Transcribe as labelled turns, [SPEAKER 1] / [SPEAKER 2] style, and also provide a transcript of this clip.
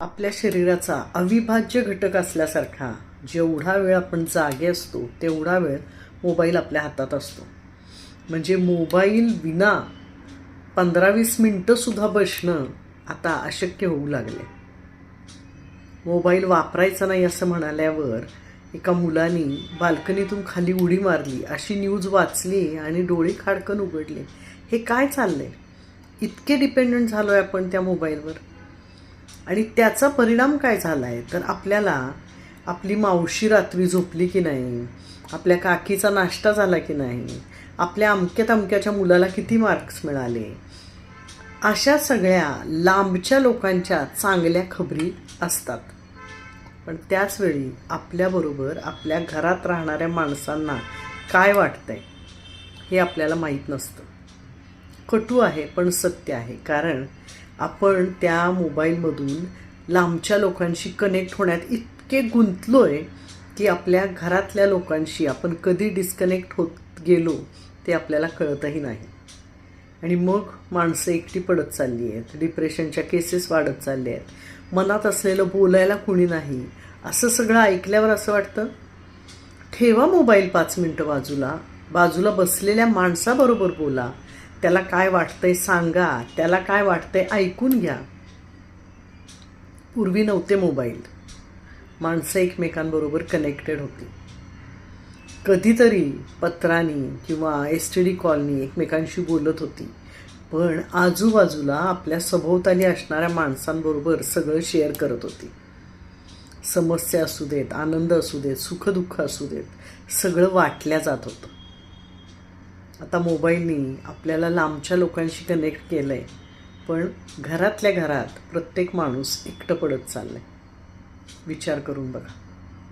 [SPEAKER 1] आपल्या शरीराचा अविभाज्य घटक असल्यासारखा जेवढा वेळ आपण जागे असतो तेवढा वेळ मोबाईल आपल्या हातात असतो. म्हणजे मोबाईल विना पंधरा वीस मिनटंसुद्धा बसणं आता अशक्य होऊ लागले मोबाईल वापरायचा नाही असं म्हणाल्यावर एका मुलाने बाल्कनीतून खाली उडी मारली अशी न्यूज वाचली आणि डोळे खाडकन उघडले. हे काय चाललंय? इतके डिपेंडंट झालो आहे आपण त्या मोबाईलवर? आणि त्याचा परिणाम काय झाला आहे तर आपल्याला आपली मावशी रात्री झोपली की नाही? आपल्या काकीचा नाश्ता झाला की नाही? आपल्या अमक्या तमक्याच्या मुलाला किती मार्क्स मिळाले? अशा सगळ्या लांबच्या लोकांच्या चांगल्या खबरी असतात. पण त्याचवेळी आपल्याबरोबर आपल्या घरात राहणाऱ्या माणसांना काय वाटतंय? हे आपल्याला माहीत नसतं. कटू आहे पण सत्य आहे. कारण आपण त्या मोबाईलमधून लांबच्या लोकांशी कनेक्ट होण्यात इतके गुंतलो आहे की आपल्या घरातल्या लोकांशी आपण कधी डिस्कनेक्ट होत गेलो ते आपल्याला कळतही नाही. आणि मग माणसं एकटी पडत चालली आहेत डिप्रेशनच्या केसेस वाढत चालल्या आहेत. मनात असलेलं बोलायला कुणी नाही. असं सगळं ऐकल्यावर असं वाटतं? ठेवा मोबाईल पाच मिनटं बाजूला. बाजूला बसलेल्या माणसाबरोबर बोला. त्याला काय वाटतंय सांगा त्याला काय वाटतंय ऐकून घ्या. पूर्वी नव्हते मोबाईल. माणसं एकमेकांबरोबर कनेक्टेड होती. कधीतरी पत्रांनी किंवा एस टी डी कॉलनी एकमेकांशी बोलत होती. पण आजूबाजूला आपल्या सभोवताली असणाऱ्या माणसांबरोबर सगळं शेअर करत होती. समस्या असू देत आनंद असू देत सुखदुःख असू देत सगळं वाटल्या जात होतं. आता मोबाईलनी आपल्याला लांबच्या लोकांशी कनेक्ट केलं आहे पण घरातल्या घरात प्रत्येक माणूस एकटं पडत चाललं आहे विचार करून बघा.